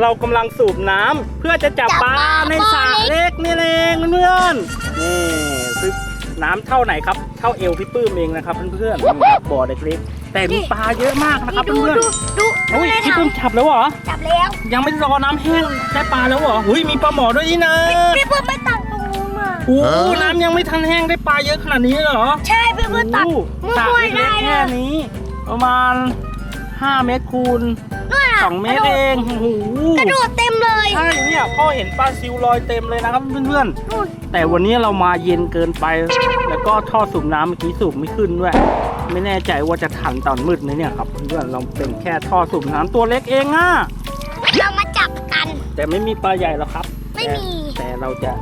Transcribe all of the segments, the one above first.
เรากำลังสูบน้ำเพื่อจะจับปลาในสระเล็กนี่เองเพื่อนๆนี่ซึ่งน้ำเท่าไหนครับเท่าเอวพี่ปื้มเองนะครับเพื่อนๆนี่ครับบ่อเล็กๆแต่มีปลาเยอะมากนะครับดูเพื่อนดูดูๆอุ้ยได้พี่ทปื้มจับแล้วเหรอำจับแล้วยังไม่รอน้ำแห้งได้ปลาแล้วเหรอหุ้ยมีปลาหมอด้วยนี่นะพี่เพิ่งไปตักตรงนู้นมาโอ้โหน้ำยังไม่ทันแห้งได้ปลาเยอะขนาดนี้เลยเหรอ ใช่พี่เพิ่งตักโอ้โหมือสระมวยเล็ได้กๆเลแค่ยนี้ ประมาณ 5 เมตรคูณ นู่นอะ2เมตรเองโอ้โหกระโดดเต็มเลยใช่เนี่ยพ่อเห็นปลาซิวลอยเต็มเลยนะครับเพื่อนนู่นๆ แต่วันนี้เรามาเย็นเกินไป แล้วก็ท่อสูบน้ำเมื่อกี้สูบไม่ขึ้นด้วย ไม่แน่ใจว่าจะทันตอนมืดไหมเนี่ยครับเพื่อนๆเราเป็นแค่ท่อสูบน้ำตัวเล็กเองอะเรามาจับกัน แต่ไม่มีปลาใหญ่หรอกครับ ไม่มี แต่แต่เราจะ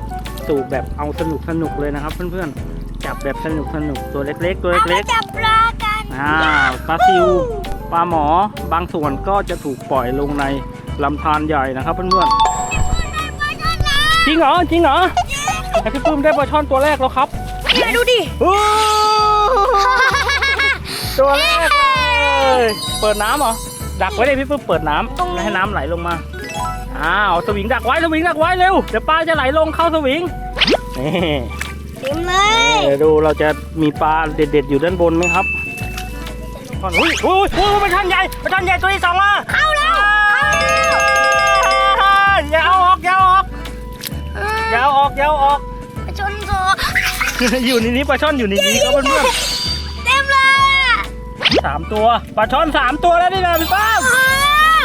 สูบแบบเอาสนุกสนุกๆเลยนะครับ เพื่อนๆจับแบบสนุกสนุกๆตัวเล็กๆ ตัวเอาเล็มากจับปลากันๆอ่าปลาซิว ปลาหมอบางส่วนก็จะถูกปล่อยลงในลำธารใหญ่นะครับเพื่อนๆจริงเหรอจริงเหรอไอพี่ปื้มได้ปลาช่อนตัวแรกแล้วครับเนี่ยดูดิโอ้ตัวแรกเลยเปิดน้ำเหรอดักไว้เลยพี่ปื้มเปิดน้ำไม่ให้น้ำไหลลงมาอ้าวสวิงดักไว้สวิงดักไว้เร็วเดี๋ยวปลาจะไหลลงเข้าสวิงนี่เต็มเลยเดี๋ยวดูเราจะมีปลาเด็ด ๆ อยู่ด้านบนไหมครับ ก่อนอุ้ยอุ้ยอุ้ยปลาช่อนใหญ่ปลาช่อนใหญ่ตัวที่สองมาเข้าแล้วอย่าเอาออกอย่าเอาออกอย่าเอาออกอย่าเอาออกชนโซอยู่ในนี้ปลาช่อนอยู่ในนี้ครับเพื่อนเต็มเลยอะๆสามตัวปลาช่อนสามตัวแล้วนี่นะพี่ป้าอ้า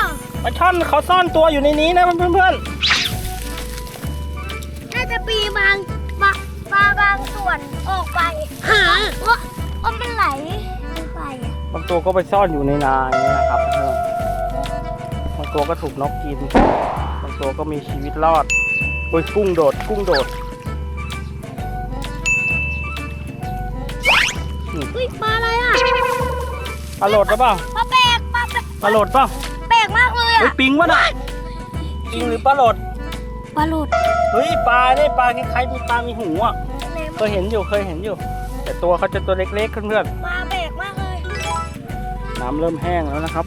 วปลาช่อนเขาซ่อนตัวอยู่ในนี้นะเพื่อนน่าจะปีบางปลาปลาบางส่วนออกไปหาว่าว่ามันไหลไปอะๆ บางตัวก็ไปซ่อนอยู่ในนาอย่างนี้ยนะครับเพื่อนๆบางตัวก็ถูกนกกิน บางตัวก็มีชีวิตรอดโอ้ยกุ้งโดด กุ้งโดดอุ้ยปลาอะไรอะปลาโหลดหรือเปล่าปลาแปลกปลาแปลกปลาโหลดเปล่าแปลกมากเลยเฮ้ยอะปิงวะน่ะปิงหรือปลาโหลดปลาหลุดเฮ้ยปลาเนี่ยปลาคล้ายๆมีปลามีหูอะเคยเห็นอยู่เคยเห็นอยู่ แต่ตัวเขาจะตัวเล็กๆเพื่อนปลาแปลกมากเลยๆ น้ำเริ่มแห้งแล้วนะครับ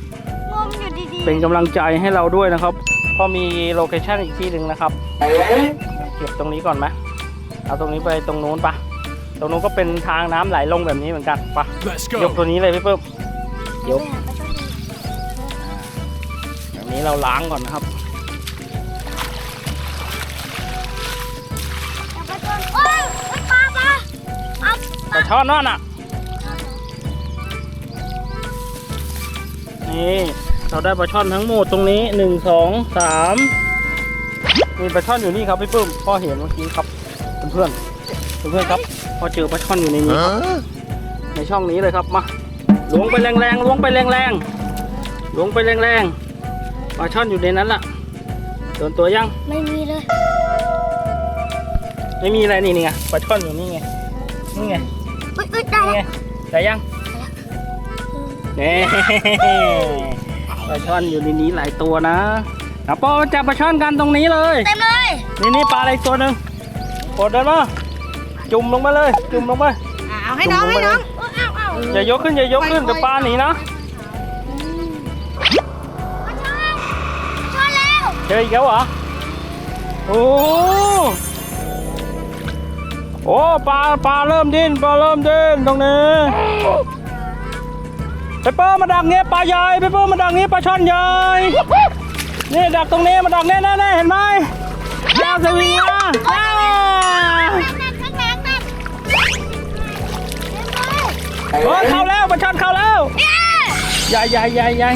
งมอยู่ดีๆเป็นกำลังใจให้เราด้วยนะครับเพอมีโลเคชั่นอีกที่หนึ่งนะครับเก็บตรงนี้ก่อนไหมเอาตรงนี้ไปตรงนู้นปะตรงนู้นก็เป็นทางน้ำไหลลงแบบนี้เหมือนกันปะ Let's ยก go. ตัวนี้เลยพี่เพิ่มยกไปหาปลาช่อนดีแบบนี้เราล้างก่อนนะครับเอาปลาช่อนโอ้ยโอ้ยปลาปลาเอาปลาช่อนนั่นอะ นี่เราได้ปลาช่อนทั้งหมดตรงนี้หนึ่งสองสามมีปลาช่อนอยู่นี่ครับพี่ปุ้มพ่อเห็นเมื่อกี้ครับเพื่อนๆเพื่อนๆครับพ่อเจอปลาช่อนอยู่ในนี้ครับ Huh? ในช่องนี้เลยครับมาล้วงไปแรงๆล้วงไปแรงๆล้วงไปแรงๆปลาช่อนอยู่ในนั้นล่ะโดนตัวยังไม่มีเลย ไม่มีอะไรนี่นี่ไงปลาช่อนอยู่นี่ไงนี่ไงอุ้ยอุ้ยได้นี่ไงแล้วได้ยัง นี่ปลาช่อนอยู่ในนี้หลายตัวนะนะโปจับปลาช่อนกันตรงนี้เลย เต็มเลย นี่นี่ปลาอะไรอีกตัวหนึ่งโปเดินมาจุ่มลงมาเลย จุ่มลงไปเอาให้น้องจุ่มลงให้ไปน้องเลยเอาเอาเอาอย่ายกขึ้นอย่ายกขึ้นเดี๋ยวปลาหนีนะปลาช่อนปลาช่อนแล้วเจออีกแล้วเหรอ โอ้โอ้ปลาปลาเริ่มดิ้นปลาเริ่มดิ้นตรงนี้ ไปเปิ้ลมาดักเงี้ยปลาใหญ่ไปเปิ้ลมาดักเงี้ยปลาช่อนใหญ่นี่ดักตรงนี้มาดักแน่แน่ๆเห็นไหมดาวสวิงนะอ่านั่นข้างหลังนั่นโอ้เข้าแล้วปลาช่อนเข้าแล้วใหญ่ใหญ่ใหญ่ใหญ่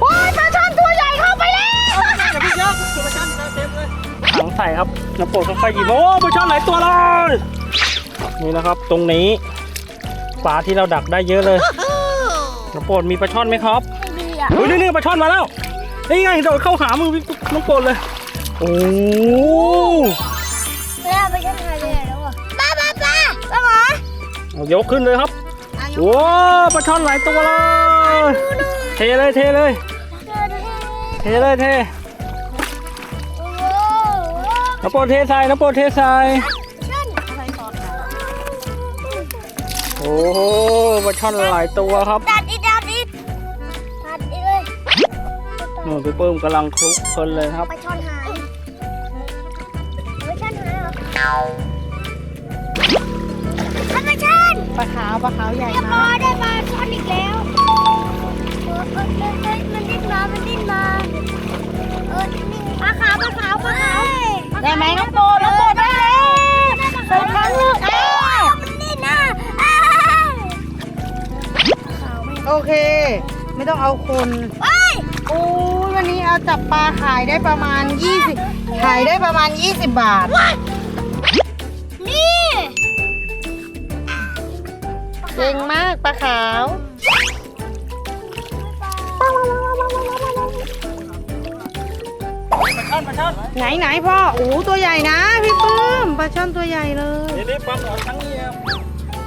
โอ้ยปลาช่อนตัวใหญ่เข้าไปแล้วถังใส่ครับน้ำโปรดค่อยๆหยิบโอ้ปลาช่อนหลายตัวเลยนี่นะครับตรงนี้ ปลาที่เราดักได้เยอะเลยน้ำโปรดมีปลาช่อนไหมครับไม่มีอะเฮ้ยนี่นี่ปลาช่อนมาแล้วนี่ไงโดดเข้าหามือพี่น้องโปรดเลย โอ้เวลาไปช่อนหายไปไหนแล้วอะปลาปลาปลาปลาหมอเอายกขึ้นเลยครับโอ้ปลาช่อนหลายตัวเลยเทเลยเทเลย เทเลยเทโอ้โหน้ำโปรดเทใส่น้ำโปรดเทใส่ โอ้ปลาช่อนหลายตัวครับดัดอีกดัดอีกดัดอีกเลยนู่นพี่ปื้มกำลังคลุกเพลินเลยนะครับปลาช่อนหายปลาช่อนหายเหรอปลาช่อนปลาขาวปลาขาวใหญ่เรียบมาร้อยกได้ปลาช่อนอีกแล้วเออเออเออเออมันดิ้นมา มันดิ้นมา เออนิ่งๆปลาขาวปลาขาวปลาขาวได้ไหมน้องโบน้องโบ โอเค ไม่ต้องเอาคนเอ้ยโอ้ยวันนี้เอาจับปลาขายได้ประมาณ 20 ขายได้ประมาณ 20 บาท นี่เก่งมากปลาขาว ปลาช่อนปลาช่อนไหนไหนพ่อโอ้ตัวใหญ่นะพี่ปื้มปลาช่อนตัวใหญ่เลยเดี๋ยวนี้ปลาหมอทั้งเหยีย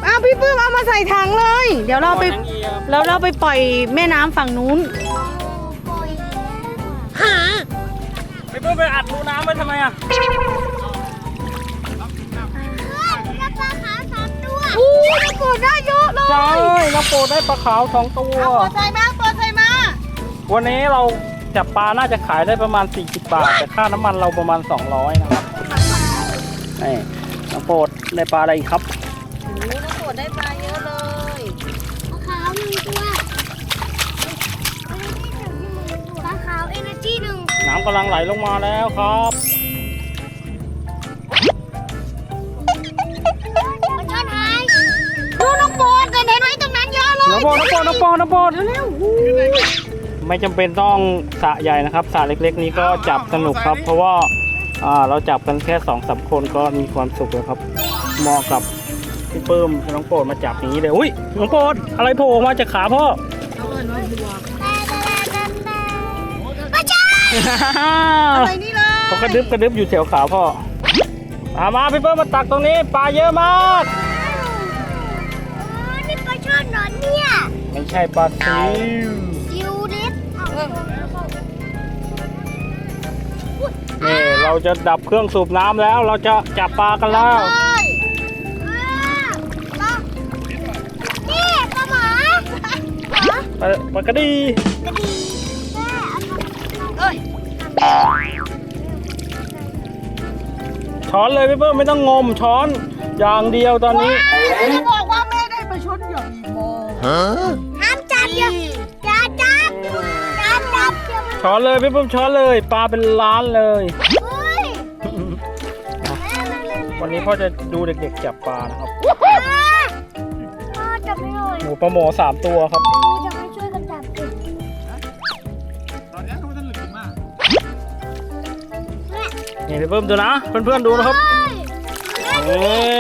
บอ้าวพี่ปื้มเอามาใส่ถังเลย เดี๋ยวเราไปทั้งเหยียบแล้วเราไปปล่อยแม่น้ำฝั่งนู้นหาพี่ปื้มไปอัดรูน้ำไว้ทำไมอะแล้วปลาขาวสามตัวอู้น้องโปรดได้เยอะเลยใช่น้องโปรดได้ปลาขาวสองตัว เอาตัวใส่มาตัวใส่มาวันนี้เราจับปลาน่าจะขายได้ประมาณ 40 บาท แต่ค่าน้ำมันเราประมาณ 200 นะครับนี่น้องโปรดได้ปลาอะไรอีกครับโอ้น้องโปร ดได้ปลาเยอะเลยปลาขาวหนึ่งตัวปลาขาวเอเนอร์จีหนึ่งน้ำกำลังไหลลงมาแล้วครับปลาช่อนหายดูน้องโปนกันเห็นไหมตรงนั้นเยอะเลยน้องโปรดน้องโปรดน้องโปรดน้องโปรดเร็วๆไม่จำเป็นต้องสระใหญ่นะครับสระเล็ก ๆ นี้ก็จับสนุกครับ เพราะว่าอ่าเราจับกันแค่สองสามคนก็มีความสุขแล้วครับเหมาะกับ พี่เปิ้มน้องโปรดมาจับอย่างนี้เลยอุ้ยน้องโปรดอะไรโผล่ออกมาจากขาพ่อปลาช่อนอะไรนี่เลยเขากระดึบกระดึบอยู่แถวขาพ่อมามาพี่เปิ้ลมาตักตรงนี้ปลาเยอะมากอ๋อนี่ปลาช่อนเหรอเนี่ยไม่ใช่ปลาซิวซิวดิสนี่เราจะดับเครื่องสูบน้ำแล้ว เราจะจับปลากันแล้ว มาปลาปลากระดีกระดีแม่เอาทำเอ้ยช้อนเลยพี่เปิ้ลไม่ต้องงมช้อนอย่างเดียวตอนนี้จะบอกว่าแม่ได้ไปชดอย่างอีโมห้ามจับอย่าอย่าจับอย่าจับอย่ามันช้อนเลยพี่เปิ้ลช้อนเลยปลาเป็นล้านเลยเฮ้ยแม่แม่แม่แม่วันนี้พ่อจะดูเด็กๆจับปลานะครับพ่อจับไม่หน่อยหมูปลาหมอสามตัวครับ นี่พี่เปิ้ลดูนะ เพื่อนๆดูนะครับเฮ้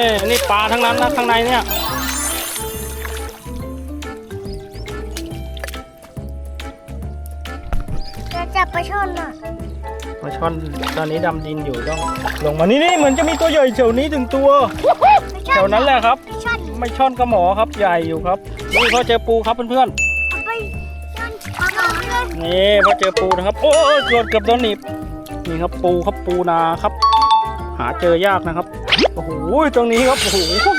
ยนี่นี่ปลาทั้งนั้นนะข้างในเนี่ย จะจับปลาช่อนน่ะปลาช่อนตอนนี้ดำดินอยู่ต้อง ลงมานี่นี่เหมือนจะมีตัวใหญ่แถวนี้ถึงตัวปลาช่อนแถวนั้นแหละครับปลาช่อนไม่ช่อนกระหมอครับใหญ่อยู่ครับ นี่พอเจอปูครับเพื่อนเอาไปช่อนปลาหมอเลยๆนี่พอเจอปูนะครับ โอ้ยเกือบเกือบโดนหนีบ นี่ครับปูครับปูนาครับ หาเจอยากนะครับ โอ้โหตรงนี้ครับโอ้โหพ่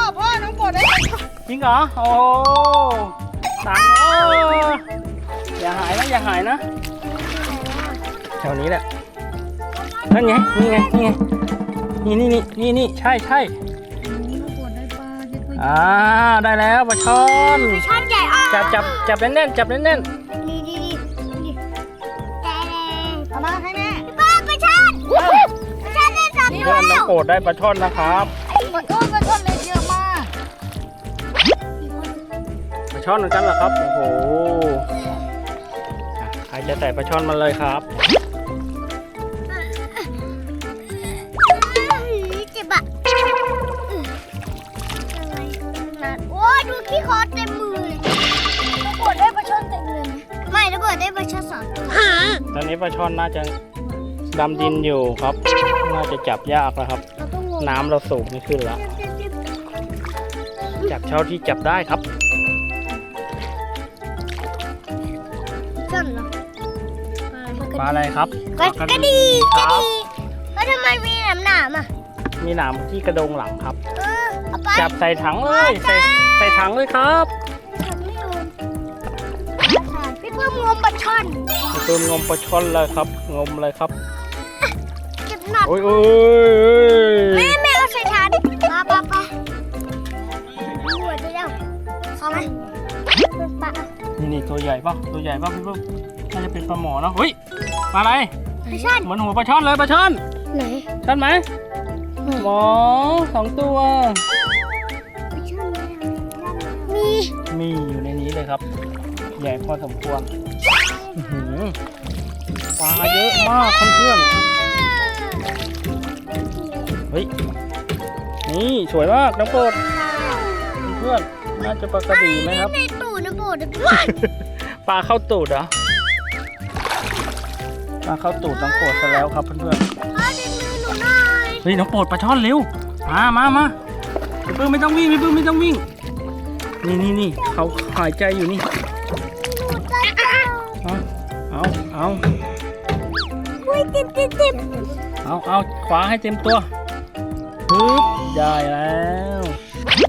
อพ่อน้องโปรดได้ไปชดจริงเหรอโอ้ตังเอออย่าหายนะอย่าหายนะแถวนี้แหละนั่นไงนี่ไงนี่ไงนี่นี่นี่นี่นี่ใช่ใช่น้องโปรดได้ปลาเยอะอ่าได้แล้วปลาช่อนปลาช่อนใหญ่อะจับจับจับแน่นๆจับแน่นนี่ พื่วอนน้องโปรดได้ปลาช่อนนะครับปลาโอ้ปลาช่อนเล็กเยอะมากปลาช่อนเหมือนกันเหรอครับ โอ้โหอะใครจะใส่ปลาช่อนมาเลยครับเจ็บอะโอ้ดูขี้คอเต็มมือเลยระเบิดได้ปลาช่อนเต็มเลย ไม่ระเบิดได้ปลาช่อนสองตัวตอนนี้ปลาช่อนน่าจะ ดำดินอยู่ครับ น่าจะจับยากแล้วครับเราต้องงงน้ำเราสูงไม่ขึ้นแล้วจับเท่าที่จับได้ครับช่อนเหรอปลาอะไรครับกระกระดีคกระรับดีแล้วทำไมมีหนามหนามๆอะ มีหนามที่กระโดงหลังครับเออเอาไปจับใส่ถังเลยใส่ใส่ถังเลยครับทำไม่โดนพี่เพิ่มงมปลาช่อนเติมงมปลาช่อนเลยครับ งมเลยครับเก็บหนัก โอ้ยโอ้ยแม่แม่เอาใส่ถาดมาปะปะหัวเดียวเข้าไหมปลานี่นี่ตัวใหญ่ปะตัวใหญ่ปะพี่เพิ่มน่าจะเป็นปลาหมอเนาะเฮ้ยปลาอะไรปลาช่อนเหมือนหัวปลาช่อนเลยปลาช่อนไหนช่อนไหมหมอสองตัวปลาช่อนมีมีอยู่ในนี้เลยครับ ใหญ่พอสมควรอื้อหือปลาเยอะมากเพื่อนๆ เฮ้ย นี่สวยมากน้องโปรดเพื่อนๆน่าจะปลากระดีไหมครับ ในตู้นะโบดปลาเข้าตูดเหรอ ปลาเข้าตูดน้องโปรดซะแล้วครับเพื่อนพ่อดึงมือหนูหน่อยๆเฮ้ยน้องโปรดปลาช่อนเร็ว มามามาพี่ปื้มไม่ต้องวิ่งพี่ปื้มไม่ต้องวิ่ง นี่นี่นี่เขาหายใจอยู่นี่เอาเอาเอา อุ้ยติดติดติดเอาเอาขวาให้เต็มตัวฮึบได้แล้ว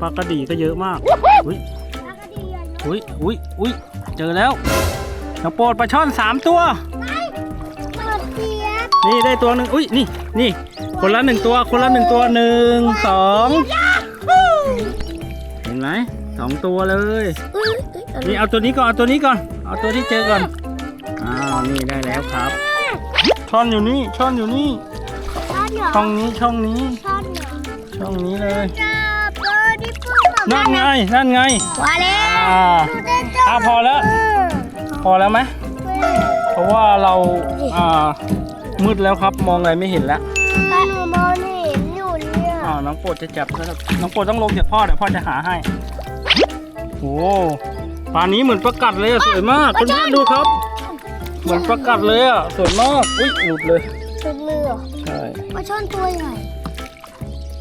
ปลากระดีก็เยอะมากอุ้ยปลากระดีอะอุ้ยอุ้ยอุ้ยเจอแล้วน้องโปรดปลาช่อนสามตัวเปิดเสียบนี่ได้ตัวหนึ่งอุ้ยนี่นี่คนละหนึ่งตัวคนละหนึ่งตัวหนึ่งสองเห็นไหมสองตัวเลยอุ้ยอุ้ยอะไรนี่เอาตัวนี้ก่อนเอาตัวนี้ก่อนเอาตัวที่เจอก่อนอ้าวนี่ได้แล้วครับช่อนอยู่นี่ช่อนอยู่นี่ช้ อนเหรอช่องนี้ช่องนี้ช้อนเหรอช่องนี้เลยจับเบอร์ดิปเปอร์นั่นไงนั่นไงว่าแล้วอ่าดูได้จับอะพอแล้วพอแล้วไหมเพราะว่าเราอ่ามืดแล้วครับมองอะไรไม่เห็นแล้วก็หนูมองเห็นอยู่เนี่ยอ้าวน้องโปรดจะจับแล้วน้องโปรดต้องลงจากพ่อเดี๋ยวพ่อจะหาให้โอ้ปลานี้เหมือนประกัดเลยอะสวยมากเพื่อนๆดูครับ เหมือนประกัดเลยอะสวยมากอุ้ยหลุดเลยถึงมือเหรอใช่ ปลาช่อนตัวใหญ่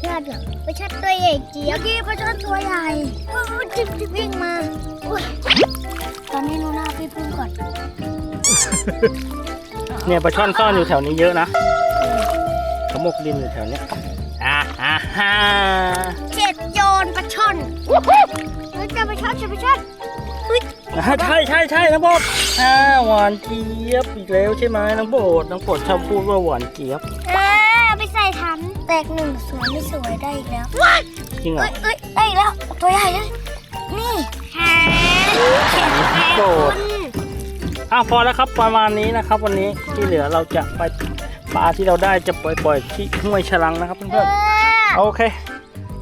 ยากเหรอปลาช่อนตัวใหญ่เจี๊ยบเมื่อกี้ปลาช่อนตัวใหญ่โอ้ยจิบจิบวิ่งมาอุ๊ยตอนนี้หนูหน้าพี่พึ่งก่อนเนี่ยปลาช่อนซ่อนอยู่แถวนี้เยอะนะเขาหมกดินอยู่แถวเนี้ยอ่าอ่าฮ่าเจ็ดโยนปลาช่อนเฮ้ยเจะปลาช่อนเจะปลาช่อนอุ้ยอ่าใช่ใช่ใช่น้องโปรดอ่าหวานเจี๊ยบอีกแล้วใช่ไหมน้องโปรดน้องโปรดชอบพูดว่าหวานเจี๊ยบอ่าไปใส่ถัง แตกหนึ่งสวยไม่สวยได้อีกแล้วจริงเหรอเอ้ยเอ้ยได้อีกแล้วตัวใหญ่เลยนี่แฮนโปรดอะพอแล้วครับประมาณนี้นะครับ วันนี้ที่เหลือเราจะไปปลาที่เราได้จะปล่อยปล่อยที่ห้วยฉลังนะครับเพื่อนๆโอเค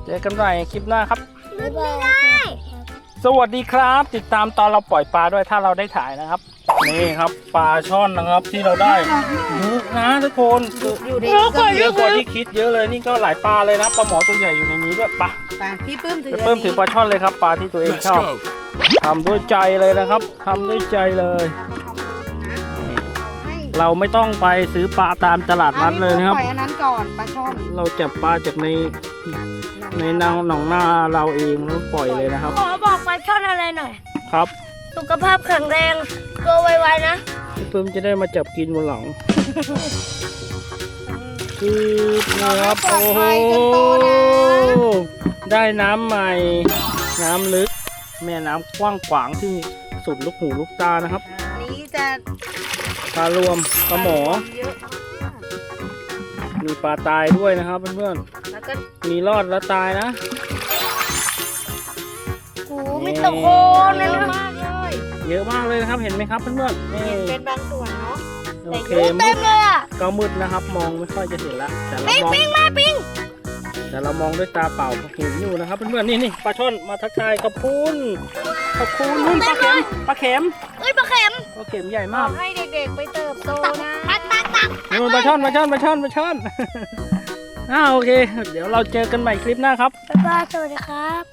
เจอกันใหม่คลิปหน้าครับไม่ได้ สวัสดีครับ ติดตามตอนเราปล่อยปลาด้วยถ้าเราได้ถ่ายนะครับ นี่ครับปลาช่อนนะครับที่เราได้เยอะนะทุกคนอยู่ในเยอะกว่าเยอะกว่าที่คิดเยอะเลยนี่ก็หลายปลาเลยนะปลาหมอตัวใหญ่อยู่ในนี้ด้วยปะปลาพี่ปื้มถือจะเพิ่มถือปลาช่อนเลยครับปลาที่ตัวเองชอบทำด้วยใจเลยนะครับทำด้วยใจเลยให้เราไม่ต้องไปซื้อปลาตามตลาดนัดเลยนะครับปล่อยอันนั้นก่อนปลาช่อนเราจับปลาจากในในนางหนองนาเราเองแล้วปล่อยเลยนะครับขอบอกปลาช่อนอะไรหน่อยครับ สุขภาพแข็งแรงโตไวๆนะพี่เพิ่มจะได้มาจับกินบนหลังคือนี่ครับโอ้โหได้น้ำใหม่ น้ำลึก แม่น้ำกว้างขวางที่สุดลูกหูลูกตานะครับอันนี้จะปลารวมปลาหมอ เยอะมีปลาตายด้วยนะครับเพื่อนแล้วก็ๆมีรอดและตายนะโอ้มีตะโคนเลยนะมาก เลยเยอะมากเลยนะครับเห็นไหมครับเพื่อนๆนี่เป็นบางส่วนเนาะโอเคโอ้มืเต็ดมเลยอะก็มืดนะครับ มองไม่ค่อยจะเห็นละแต่เราปิ้งมองปิ้งมาปิ้งแต่เรามองด้วยตาเปล่าเห็นอยู่นะครับเพื่อนๆนี่นี่ปลาช่อนมาทักทายขอบคุณขอบคุณนู่นปลาเข็มปลาเข็มเอ้ยปลาเข็มปลาเข็มใหญ่บมาอกกให้เด็กๆไปเติบโตนะตักตักตักนู่นปลาช่อนปลาช่อนปลาช่อนปลาช่อนอ้าวโอเค เดี๋ยวเราเจอกันใหม่คลิปหน้าครับบ๊ายบายสวัสดีครับ